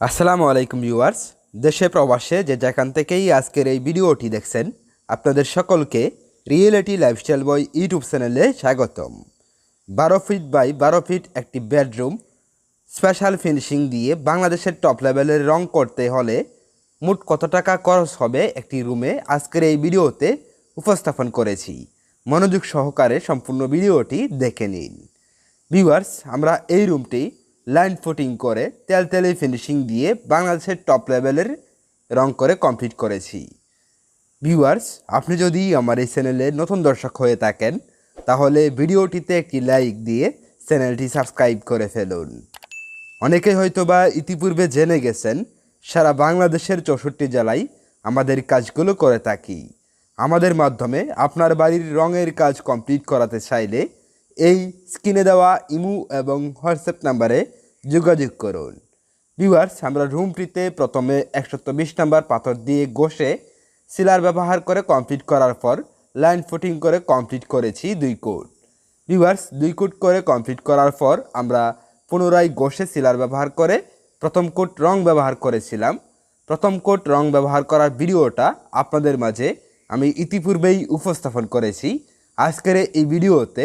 আসসালামু আলাইকুম ভিউয়ার্স, দেশে প্রবাসে যে যেখান থেকেই আজকের এই ভিডিওটি দেখছেন, আপনাদের সকলকে রিয়েলিটি লাইফস্টাইল বয় ইউটিউব চ্যানেলে স্বাগতম। বারো ফিট বাই বারো ফিট একটি বেডরুম, স্পেশাল ফিনিশিং দিয়ে বাংলাদেশের টপ লেভেলের রং করতে হলে মোট কত টাকা খরচ হবে একটি রুমে আজকের এই ভিডিওতে উপস্থাপন করেছি। মনোযোগ সহকারে সম্পূর্ণ ভিডিওটি দেখে নিন। ভিউয়ার্স, আমরা এই রুমটি লাইন ফুটিং করে তেল তেলে ফিনিশিং দিয়ে বাংলাদেশের টপ লেভেলের রং করে কমপ্লিট করেছি। ভিউয়ার্স আপনি যদি আমার এই চ্যানেলে নতুন দর্শক হয়ে থাকেন, তাহলে ভিডিওটিতে একটি লাইক দিয়ে চ্যানেলটি সাবস্ক্রাইব করে ফেলুন। অনেকে হয়তো বা ইতিপূর্বে জেনে গেছেন, সারা বাংলাদেশের চৌষট্টি জেলায় আমাদের কাজগুলো করে থাকি। আমাদের মাধ্যমে আপনার বাড়ির রঙের কাজ কমপ্লিট করাতে চাইলে এই স্ক্রিনে দেওয়া ইমু এবং হোয়াটসঅ্যাপ নাম্বারে যোগাযোগ করুন। ভিউয়ার্স, আমরা রুমটিতে প্রথমে একশো বিশ নাম্বার পাথর দিয়ে ঘষে সিলার ব্যবহার করে কমপ্লিট করার পর লাইন ফুটিং করে কমপ্লিট করেছি দুই কোট। ভিউয়ার্স, দুই কোট করে কমপ্লিট করার পর আমরা পুনরায় ঘষে সিলার ব্যবহার করে প্রথম কোট রং ব্যবহার করেছিলাম। প্রথম কোট রং ব্যবহার করার ভিডিওটা আপনাদের মাঝে আমি ইতিপূর্বেই উপস্থাপন করেছি। আজকের এই ভিডিওতে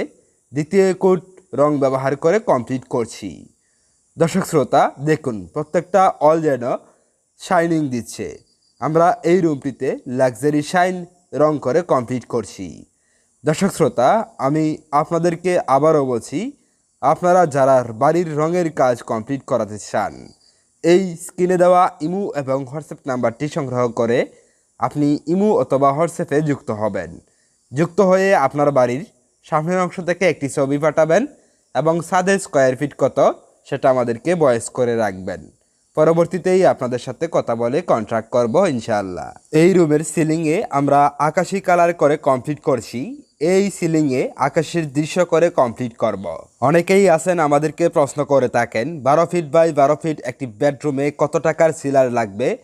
দ্বিতীয় কোট রং ব্যবহার করে কমপ্লিট করছি। দর্শক শ্রোতা, দেখুন, প্রত্যেকটা অল যেন শাইনিং দিচ্ছে। আমরা এই রুমটিতে লাক্সারি শাইন রং করে কমপ্লিট করছি। দর্শক শ্রোতা, আমি আপনাদেরকে আবারও বলছি, আপনারা যারা বাড়ির রঙের কাজ কমপ্লিট করাতে চান, এই স্ক্রিনে দেওয়া ইমু এবং হোয়াটসঅ্যাপ নাম্বারটি সংগ্রহ করে আপনি ইমু অথবা হোয়াটসঅ্যাপে যুক্ত হবেন। যুক্ত হয়ে আপনার বাড়ির সামনের অংশ থেকে একটি ছবি পাঠাবেন এবং ছাদের স্কোয়ার ফিট কত সেটা আমাদেরকে বয়স করে রাখবেন। পরবর্তীতেই আপনাদের সাথে কথা বলে কন্ট্রাক্ট করব ইনশাআল্লাহ। এই রুমের সিলিংয়ে আমরা আকাশি কালার করে কমপ্লিট করছি। এই সিলিংয়ে আকাশের দৃশ্য করে কমপ্লিট করব। অনেকেই আছেন আমাদেরকে প্রশ্ন করে থাকেন, বারো ফিট বাই বারো ফিট একটি বেডরুমে কত টাকার সিলার লাগবে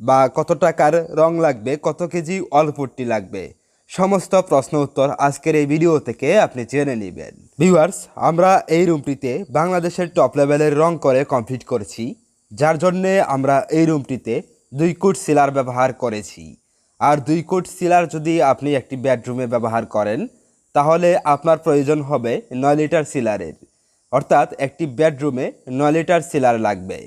বা কত টাকার রং লাগবে, কত কেজি অলপুট্টি লাগবে? সমস্ত প্রশ্ন উত্তর আজকের এই ভিডিও থেকে আপনি জেনে নেবেন। ভিউয়ার্স আমরা এই রুমটিতে বাংলাদেশের টপ লেভেলের রং করে কমপ্লিট করেছি, যার জন্যে আমরা এই রুমটিতে দুই কোট সিলার ব্যবহার করেছি। আর দুই কোট সিলার যদি আপনি একটি বেডরুমে ব্যবহার করেন, তাহলে আপনার প্রয়োজন হবে নয় লিটার সিলারের অর্থাৎ একটি বেডরুমে নয় লিটার সিলার লাগবে।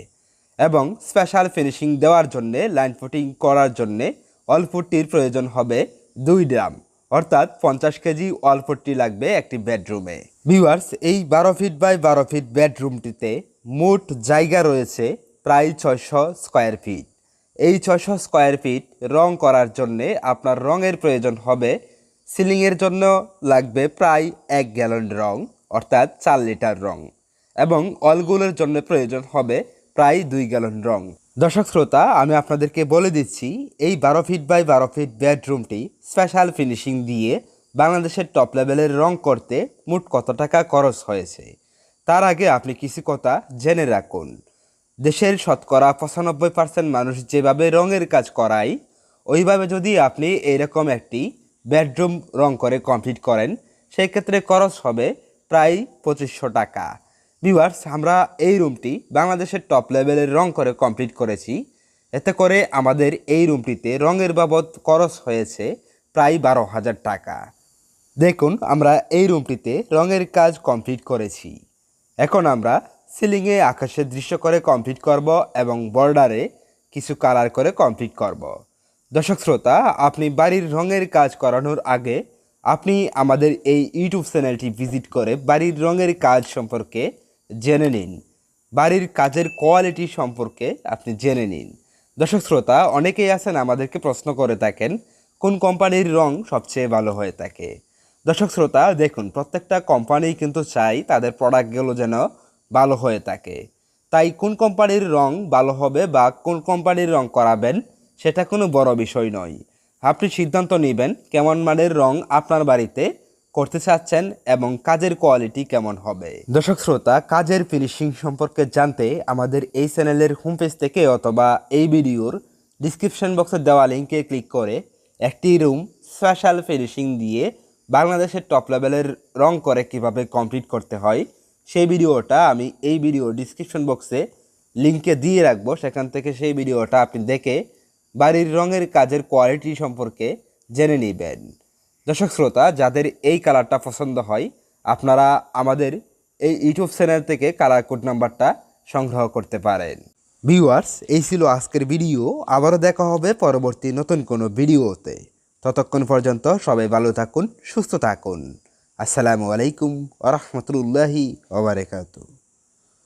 এবং স্পেশাল ফিনিশিং দেওয়ার জন্যে লাইন ফুটিং করার জন্যে অল্পটির প্রয়োজন হবে দুই ড্রাম অর্থাৎ পঞ্চাশ কেজি অল্পটি লাগবে একটি বেডরুমে। ভিউয়ার্স, এই বারো ফিট বাই বারো ফিট বেডরুমটিতে মোট জায়গা রয়েছে প্রায় ছয়শো স্কোয়ার ফিট। এই ছয়শো স্কোয়ার ফিট রং করার জন্যে আপনার রঙের প্রয়োজন হবে সিলিংয়ের জন্য লাগবে প্রায় এক গ্যালন রং, অর্থাৎ চার লিটার রং, এবং অলগুলোর জন্য প্রয়োজন হবে প্রায় দুই গ্যালন রং। দর্শক শ্রোতা, আমি আপনাদেরকে বলে দিচ্ছি, এই বারো ফিট বাই বারো ফিট বেডরুমটি স্পেশাল ফিনিশিং দিয়ে বাংলাদেশের টপ লেভেলের রং করতে মোট কত টাকা খরচ হয়েছে? তার আগে আপনি কিছু কথা জেনে রাখুন। দেশের শতকরা পঁচানব্বই পার্সেন্ট মানুষ যেভাবে রঙের কাজ করায়, ওইভাবে যদি আপনি এরকম একটি বেডরুম রং করে কমপ্লিট করেন সেই ক্ষেত্রে খরচ হবে প্রায় পঁচিশশো টাকা। ভিউয়ার্স আমরা এই রুমটি বাংলাদেশের টপ লেভেলের রং করে কমপ্লিট করেছি। এতে করে আমাদের এই রুমটিতে রঙের বাবদ খরচ হয়েছে প্রায় বারো হাজার টাকা। দেখুন, আমরা এই রুমটিতে রঙের কাজ কমপ্লিট করেছি। এখন আমরা সিলিংয়ে আকাশের দৃশ্য করে কমপ্লিট করব এবং বর্ডারে কিছু কালার করে কমপ্লিট করব। দর্শক শ্রোতা, আপনি বাড়ির রঙের কাজ করানোর আগে আপনি আমাদের এই ইউটিউব চ্যানেলটি ভিজিট করে বাড়ির রঙের কাজ সম্পর্কে জেনে নিন। বাড়ির কাজের কোয়ালিটি সম্পর্কে আপনি জেনে নিন। দর্শক শ্রোতা, অনেকেই আছেন আমাদেরকে প্রশ্ন করে থাকেন, কোন কোম্পানির রং সবচেয়ে ভালো হয়ে থাকে? দর্শক শ্রোতা, দেখুন, প্রত্যেকটা কোম্পানি কিন্তু চাই তাদের প্রোডাক্টগুলো যেন ভালো হয়ে থাকে। তাই কোন কোম্পানির রং ভালো হবে বা কোন কোম্পানির রং করাবেন, সেটা কোনো বড় বিষয় নয়। আপনি সিদ্ধান্ত নেবেন কেমন মানের রং আপনার বাড়িতে করতে চাচ্ছেন এবং কাজের কোয়ালিটি কেমন হবে? দর্শক শ্রোতা, কাজের ফিনিশিং সম্পর্কে জানতে আমাদের এই চ্যানেলের হোম পেজ থেকে অথবা এই ভিডিওর ডিসক্রিপশন বক্সে দেওয়া লিঙ্কে ক্লিক করে একটি রুম স্পেশাল ফিনিশিং দিয়ে বাংলাদেশের টপ লেভেলের রং করে কীভাবে কমপ্লিট করতে হয়, সেই ভিডিওটা আমি এই ভিডিও ডিসক্রিপশন বক্সে লিঙ্কে দিয়ে রাখব। সেখান থেকে সেই ভিডিওটা আপনি দেখে বাড়ির রঙের কাজের কোয়ালিটি সম্পর্কে জেনে নেবেন। দর্শক শ্রোতা, যাদের এই কালারটা পছন্দ হয়, আপনারা আমাদের এই ইউটিউব চ্যানেল থেকে কালার কোড নাম্বারটা সংগ্রহ করতে পারেন। ভিউয়ার্স এই ছিল আজকের ভিডিও আবারও দেখা হবে পরবর্তী নতুন কোনো ভিডিওতে ততক্ষণ পর্যন্ত সবাই ভালো থাকুন, সুস্থ থাকুন। আসসালামু আলাইকুম ওরহমতুল্লাহি ওবরাকাতু